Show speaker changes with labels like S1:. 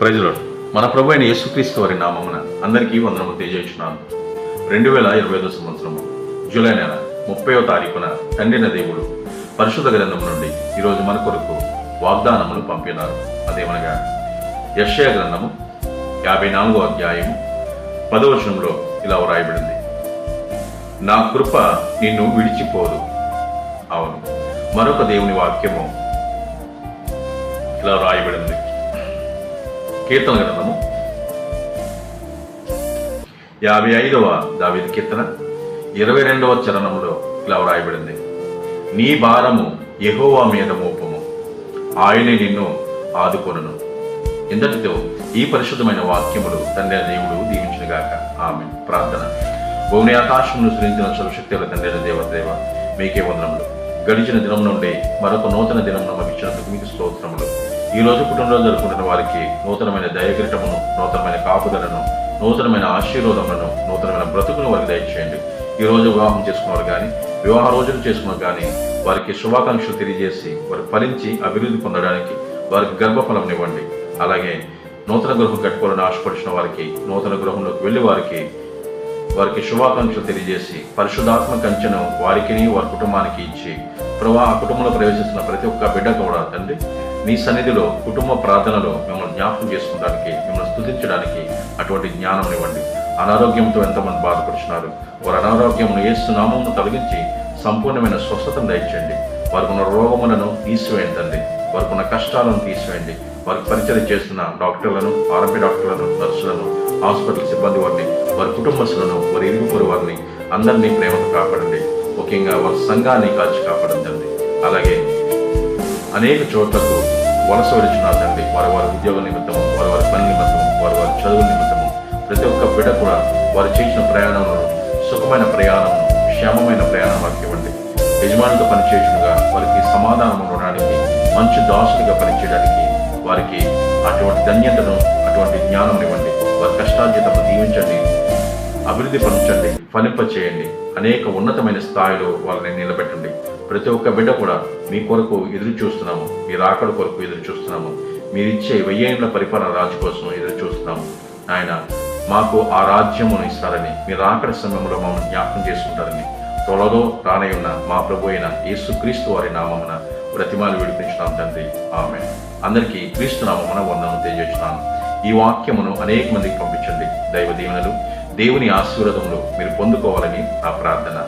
S1: ప్రజలు మన ప్రభు అయిన యేసుక్రీస్తు వారి నామమున అందరికీ వందనము తెలియజేస్తున్నాను. రెండు వేల ఇరవై ఐదో సంవత్సరము జూలై నెల ముప్పైవ తారీఖున తండ్రిన దేవుడు పరిశుద్ధ గ్రంథం నుండి ఈరోజు మన కొరకు వాగ్దానములు పంపినారు. అదేమనగా యశ్యా గ్రంథము యాభై నాలుగో అధ్యాయము పదవచనంలో ఇలా వ్రాయబడింది. నా కృప నిన్ను విడిచిపోదు. అవును. మరొక దేవుని వాక్యము ఇలా వ్రాయబడింది. కీర్తన గ్రంథము యాభై ఐదవ దావిది కీర్తన ఇరవై రెండవ చరణంలో ఇలా వ్రాయబడింది. నీ భారము ఎహోవా మీద మోపము. ఆయనే నిన్ను ఆదుకొనను. ఇంతటితో ఈ పరిశుద్ధమైన వాక్యములు తండ్రి దేవుడు దేవుడు దీవించినగాక. ఆమె ప్రార్థన. భూమి ఆకాశమును సృజించిన సర్వశక్తుల తండ్రి దేవ దేవదేవ మీకే వందనములు. గడిచిన దినం నుండి మరొక నూతన దినం ఇచ్చినందుకు మీకు స్తోత్రములు. ఈ రోజు పుట్టినరోజు జరుపుకుంటున్న వారికి నూతనమైన దయగ్రటమును నూతనమైన కాపుదలను నూతనమైన ఆశీర్వాదములను నూతనమైన బ్రతుకును వారికి దయచేయండి. ఈ రోజు వివాహం చేసుకున్నవారు కానీ వివాహ రోజులు చేసుకున్నారు కానీ వారికి శుభాకాంక్షలు తెలియజేసి వారు ఫలించి అభివృద్ధి పొందడానికి వారికి గర్భఫలం ఇవ్వండి. అలాగే నూతన గృహం కట్టుకోవాలని ఆశపడిచిన వారికి నూతన గృహంలోకి వెళ్ళి వారికి వారికి శుభాకాంక్షలు తెలియజేసి పరిశుధాత్మ కంచెను వారికిని వారి కుటుంబానికి ఇచ్చి ప్రభా ఆ కుటుంబంలో ప్రవేశిస్తున్న ప్రతి ఒక్క బిడ్డ కూడా తండ్రి మీ సన్నిధిలో కుటుంబ ప్రార్థనలో మిమ్మల్ని జ్ఞాపకం చేసుకోవడానికి మిమ్మల్ని స్థుతించడానికి అటువంటి జ్ఞానం ఇవ్వండి. అనారోగ్యంతో ఎంతమంది బాధపడుచున్నారు. వారి అనారోగ్యమును ఏస్తున్నామను తొలగించి సంపూర్ణమైన స్వస్థతను దయచేయండి. వారికి ఉన్న రోగములను తీసివేయండి వారికి ఉన్న కష్టాలను తీసివేయండి. వారికి పరిచయం చేస్తున్న డాక్టర్లను ఆరోగ్య డాక్టర్లను నర్సులను హాస్పిటల్ సిబ్బంది వారిని వారి కుటుంబస్తులను వారి ఇరుగు వారిని అందరినీ ప్రేమతో కాపాడండి. ముఖ్యంగా వారి సంఘాన్ని కాల్చి కాపాడండి అలాగే అనేక చోట్లకు వలస వచ్చిన తండ్రి వారి వారి ఉద్యోగ నిమిత్తము వారి వారి పని నిమిత్తము వారి వారి చదువు నిమిత్తము ప్రతి ఒక్క బిడ్డ కూడా వారు చేసిన ప్రయాణంలో సుఖమైన ప్రయాణం క్షేమమైన ప్రయాణం వారికి ఇవ్వండి. యజమానితో పనిచేయకుండా వారికి సమాధానం ఉండడానికి మంచి దాసులుగా పనిచేయడానికి వారికి అటువంటి ధన్యతను అటువంటి జ్ఞానం ఇవ్వండి. వారి కష్టార్జితను దీవించండి అభివృద్ధి పరచండి ఫలింప చేయండి అనేక ఉన్నతమైన స్థాయిలో వాళ్ళని నిలబెట్టండి. ప్రతి ఒక్క బిడ్డ కూడా మీ కొరకు ఎదురు చూస్తున్నాము. మీ రాకడ కొరకు ఎదురు చూస్తున్నాము. మీరు ఇచ్చే వెయ్యేండ్ల పరిపాలన రాజు కోసం ఎదురు చూస్తున్నాము. ఆయన మాకు ఆ రాజ్యమును ఇస్తారని మీ రాకడ సమయంలో మమ్మల్ని జ్ఞాపకం చేసుకుంటారని త్వరలో రానయ్యున్న మా ప్రభు అయిన యేసుక్రీస్తు వారి నామమున ప్రతిమాలు విడిపించడం తండ్రి. ఆమె అందరికీ క్రీస్తు నామమున వందనం తెలియజేస్తున్నాను. ఈ వాక్యమును అనేక మందికి పంపించండి. దైవ దీవెనలు దేవుని ఆశీర్వాదములు మీరు పొందుకోవాలని నా ప్రార్థన.